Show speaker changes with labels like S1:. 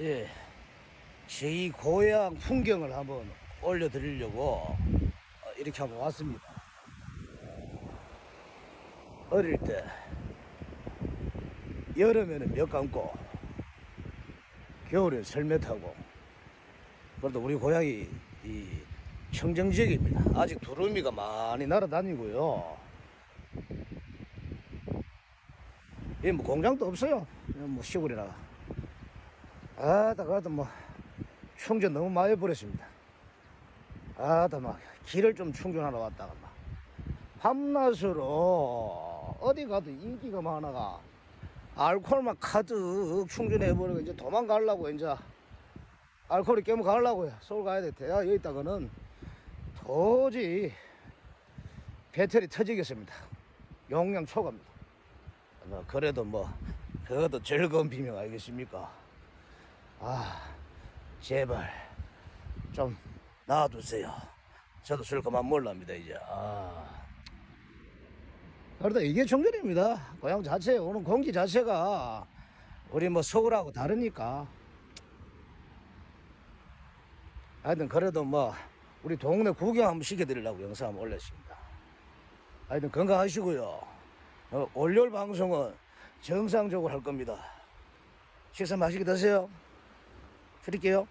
S1: 예, 제 고향 풍경을 한번 올려드리려고 어, 이렇게 한번 왔습니다. 어릴 때 여름에는 몇 감고 겨울에 설매 타고 그래도 우리 고향이 이 청정 지역입니다. 아직 두루미가 많이 날아다니고요. 예, 뭐 공장도 없어요. 그냥 뭐 시골이라. 아다 가도 뭐 충전 너무 많이 버렸습니다. 아다 막 길을 좀 충전하러 왔다가 막 밤낮으로 어디 가도 인기가 많아가 알코올만 가득 충전해버리고 이제 도망가려고 이제 알코올이 깨면 가려고요. 서울 가야 돼. 야 여기 있다가는 도저히 배터리 터지겠습니다. 용량 초과입니다. 뭐 그래도 뭐 그것도 즐거운 비명 아니겠습니까? 아 제발 좀 놔두세요. 저도 술 그만 몰랍니다 이제. 아. 그래도 이게 정전입니다. 고향 자체 오는 공기 자체가 우리 뭐 서울하고 다르니까. 하여튼 그래도 뭐 우리 동네 구경 한번 시켜드리려고 영상 한번 올렸습니다. 하여튼 건강하시고요. 어, 월요일 방송은 정상적으로 할 겁니다. 식사 맛있게 드세요. 드릴게요.